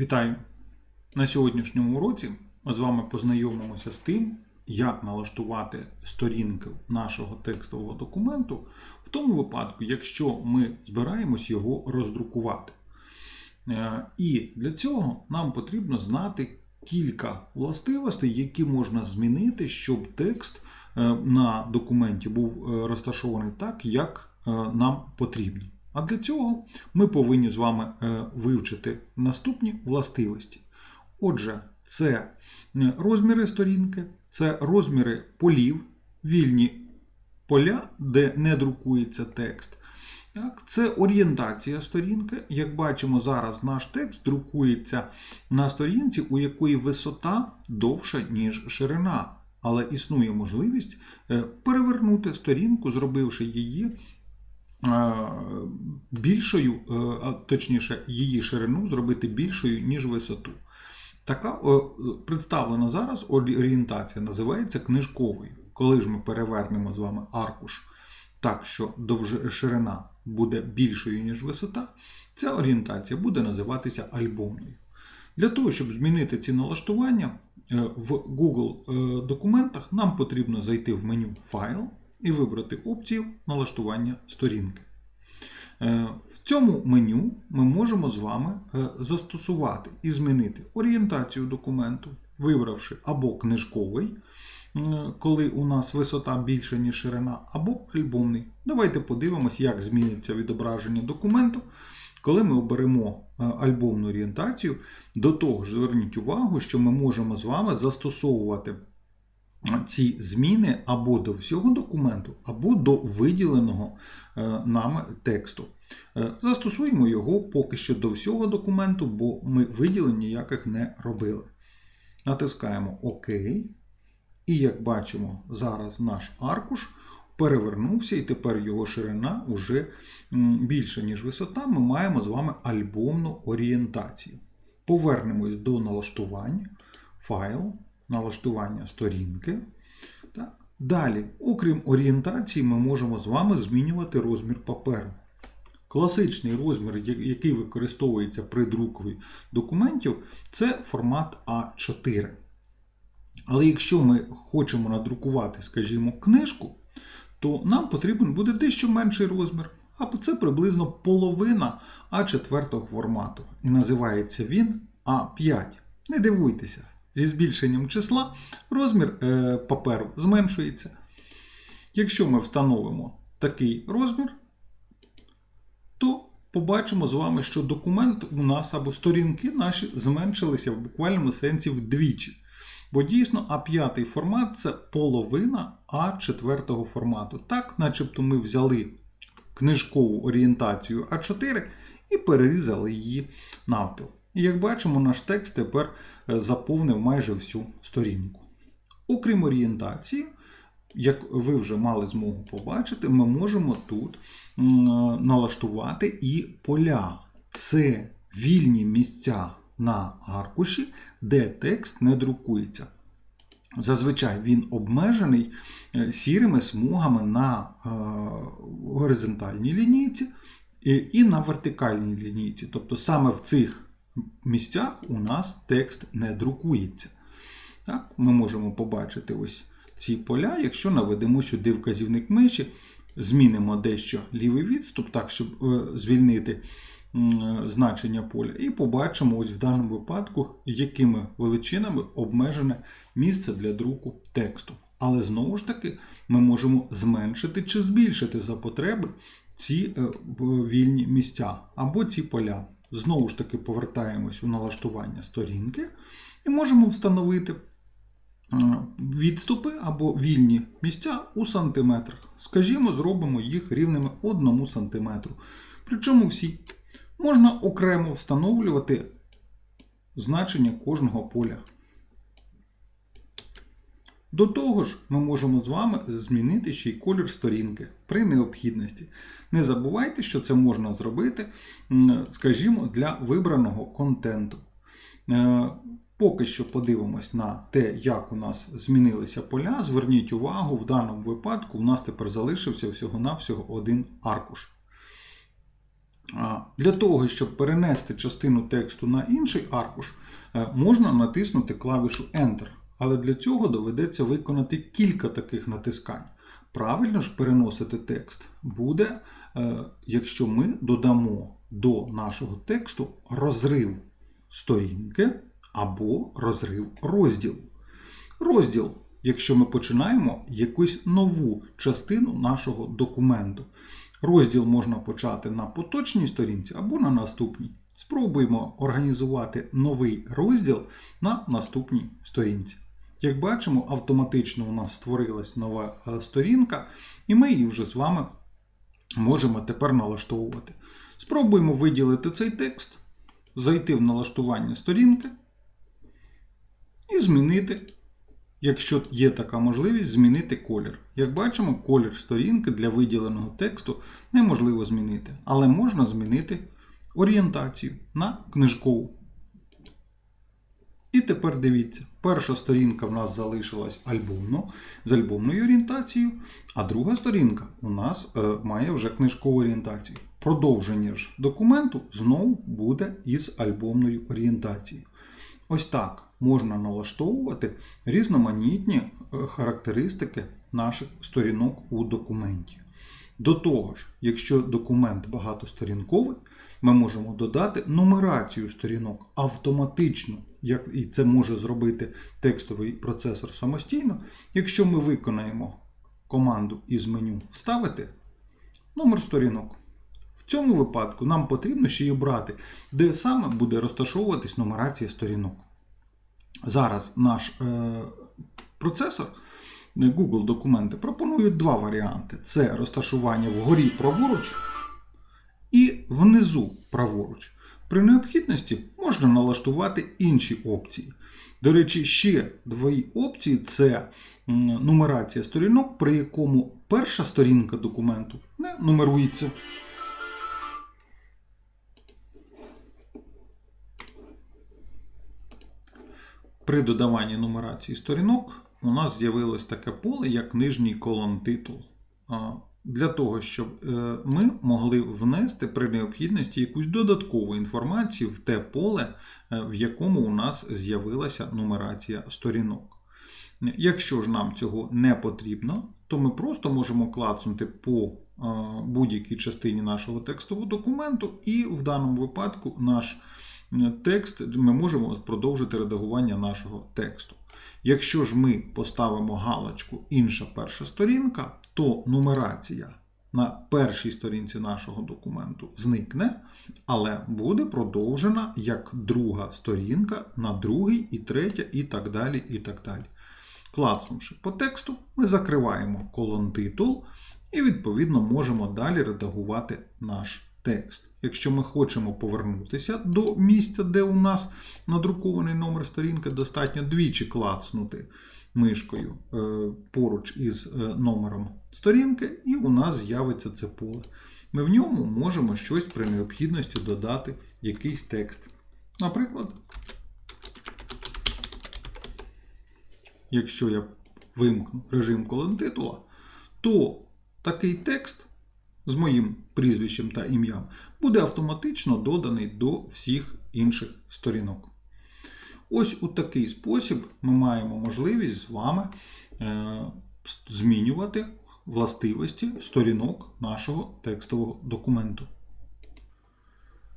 Вітаю! На сьогоднішньому уроці ми з вами познайомимося з тим, як налаштувати сторінки нашого текстового документу в тому випадку, якщо ми збираємось його роздрукувати. Е, І для цього нам потрібно знати кілька властивостей, які можна змінити, щоб текст е, на документі був е, розташований так, як нам потрібно. А для цього ми повинні з вами е, вивчити наступні властивості. Отже, це е, розміри сторінки, це розміри полів, вільні поля, де не друкується текст. Це орієнтація сторінки. Як бачимо, зараз наш текст друкується на сторінці, у якої висота довша, ніж ширина. Але існує можливість е, перевернути сторінку, зробивши її більшою, е, точніше, її ширину зробити більшою, ніж висоту. Така представлена зараз орієнтація називається книжковою. Коли ж ми перевернемо з вами аркуш так, що ширина буде більшою, ніж висота, ця орієнтація буде називатися альбомною. Для того, щоб змінити ці налаштування, е, в Google е, документах нам потрібно зайти в меню Файл і вибрати опцію налаштування сторінки. Е, В цьому меню ми можемо з вами е, застосувати і змінити орієнтацію документу, вибравши або книжковий, коли у нас висота більша, ніж ширина, або альбомний. Давайте подивимось, як зміниться відображення документу. Коли ми оберемо е, альбомну орієнтацію, до того ж зверніть увагу, що ми можемо з вами застосовувати ці зміни або до всього документу, або до виділеного е, нами тексту. Е, Застосуємо його поки що до всього документу, бо ми виділень ніяких не робили. Натискаємо ОК. І як бачимо, зараз наш аркуш перевернувся, і тепер його ширина вже більша, ніж висота. Ми маємо з вами альбомну орієнтацію. Повернемось до налаштування, файл, налаштування сторінки. Так. Далі, окрім орієнтації, ми можемо з вами змінювати розмір паперу. Класичний розмір, який використовується при друкові документів, це формат А4. Але якщо ми хочемо надрукувати, скажімо, книжку, то нам потрібен буде дещо менший розмір. А це приблизно половина А4 формату. І називається він А5. Не дивуйтеся, зі збільшенням числа розмір е, паперу зменшується. Якщо ми встановимо такий розмір, то побачимо з вами, що документ у нас або сторінки наші зменшилися в буквальному сенсі вдвічі. Бо дійсно А5 формат це половина А4 формату. Так, начебто ми взяли книжкову орієнтацію А4 і перерізали її навпіл. І як бачимо, наш текст тепер е, заповнив майже всю сторінку. Окрім орієнтації, як ви вже мали змогу побачити, ми можемо тут налаштувати і поля. Це вільні місця на аркуші, де текст не друкується. Зазвичай він обмежений е, сірими смугами на е, горизонтальній лінійці і на вертикальній лінійці. Тобто саме в цих місцях у нас текст не друкується. Так, Ми можемо побачити ось ці поля, якщо наведемо сюди вказівник миші, змінимо дещо лівий відступ, так, щоб е, звільнити м, значення поля, і побачимо ось в даному випадку, якими величинами обмежене місце для друку тексту. Але знову ж таки ми можемо зменшити чи збільшити за потреби ці е, вільні місця або ці поля. Знову ж таки повертаємось у налаштування сторінки і можемо встановити е, відступи або вільні місця у сантиметрах. Скажімо, зробимо їх рівними 1 см. Причому всі можна окремо встановлювати значення кожного поля. До того ж, ми можемо з вами змінити ще й колір сторінки при необхідності. Не забувайте, що це можна зробити, скажімо, для вибраного контенту. Е, Поки що подивимось на те, як у нас змінилися поля. Зверніть увагу, в даному випадку у нас тепер залишився всього-навсього один аркуш. Для того, щоб перенести частину тексту на інший аркуш, е, можна натиснути клавішу Enter. Але для цього доведеться виконати кілька таких натискань. Правильно ж переносити текст буде, е, якщо ми додамо до нашого тексту розрив сторінки або розрив розділу. Розділ, якщо ми починаємо якусь нову частину нашого документу. Розділ можна почати на поточній сторінці або на наступній. Спробуємо організувати новий розділ на наступній сторінці. Як бачимо, автоматично у нас створилась нова е, сторінка, і ми її вже з вами можемо тепер налаштовувати. Спробуємо виділити цей текст, зайти в налаштування сторінки і змінити, якщо є така можливість, змінити колір. Як бачимо, колір сторінки для виділеного тексту неможливо змінити, але можна змінити орієнтацію на книжкову. І тепер дивіться, перша сторінка в нас залишилась альбомно, з альбомною орієнтацією, а друга сторінка у нас е, має вже книжкову орієнтацію. Продовження ж документу знову буде із альбомною орієнтацією. Ось так можна налаштовувати різноманітні е, характеристики наших сторінок у документі. До того ж, якщо документ багатосторінковий, ми можемо додати нумерацію сторінок автоматично, як і це може зробити текстовий процесор самостійно, якщо ми виконаємо команду із меню Вставити номер сторінок. В цьому випадку нам потрібно ще й обрати, де саме буде розташовуватись нумерація сторінок. Зараз наш е, процесор Google документи пропонує два варіанти: це розташування вгорі праворуч і внизу праворуч. При необхідності можна налаштувати інші опції. До речі, ще дві опції це нумерація сторінок, при якому перша сторінка документу не нумерується. При додаванні нумерації сторінок у нас з'явилось таке поле, як нижній колон титул. Для того, щоб е, ми могли внести при необхідності якусь додаткову інформацію в те поле, е, в якому у нас з'явилася нумерація сторінок. Якщо ж нам цього не потрібно, то ми просто можемо клацнути по е, будь-якій частині нашого текстового документу, і в даному випадку наш текст ми можемо продовжити редагування нашого тексту. Якщо ж ми поставимо галочку інша перша сторінка, то нумерація на першій сторінці нашого документу зникне, але буде продовжена як друга сторінка на другій і третя, і так далі. і так далі. Клацнувши по тексту, ми закриваємо колон титул і, відповідно, можемо далі редагувати наш текст. Якщо ми хочемо повернутися до місця, де у нас надрукований номер сторінки, достатньо двічі клацнути мишкою е, поруч із е, номером сторінки, і у нас з'явиться це поле. Ми в ньому можемо щось при необхідності додати, якийсь текст. Наприклад, якщо я вимкну режим колон титула, то такий текст з моїм прізвищем та ім'ям буде автоматично доданий до всіх інших сторінок. Ось у такий спосіб ми маємо можливість з вами е, змінювати властивості сторінок нашого текстового документу.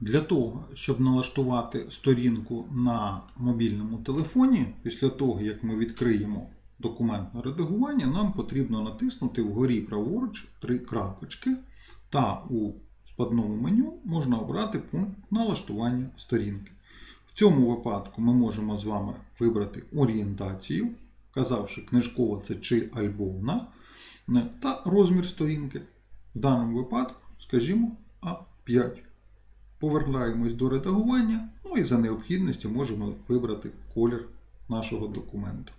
Для того, щоб налаштувати сторінку на мобільному телефоні, після того, як ми відкриємо документне редагування, нам потрібно натиснути вгорі праворуч три крапочки та у складному меню можна обрати пункт налаштування сторінки. В цьому випадку ми можемо з вами вибрати орієнтацію, вказавши, книжкова це чи альбомна, та розмір сторінки. В даному випадку, скажімо, А5. Повертаємось до редагування, ну і за необхідності можемо вибрати колір нашого документу.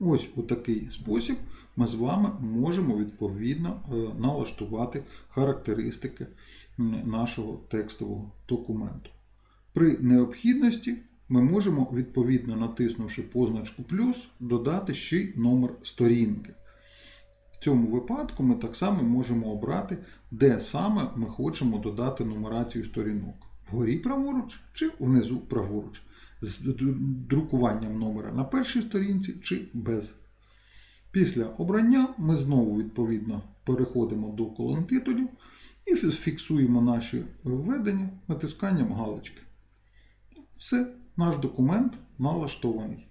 Ось у такий спосіб ми з вами можемо відповідно е, налаштувати характеристики нашого текстового документу. При необхідності ми можемо, відповідно натиснувши позначку плюс, додати ще й номер сторінки. В цьому випадку ми так само можемо обрати, де саме ми хочемо додати нумерацію сторінок. Вгорі праворуч чи внизу праворуч. З друкуванням номера на першій сторінці чи без. Після обрання ми знову відповідно переходимо до колон титулів і фіксуємо наші введення натисканням галочки. Все, наш документ налаштований.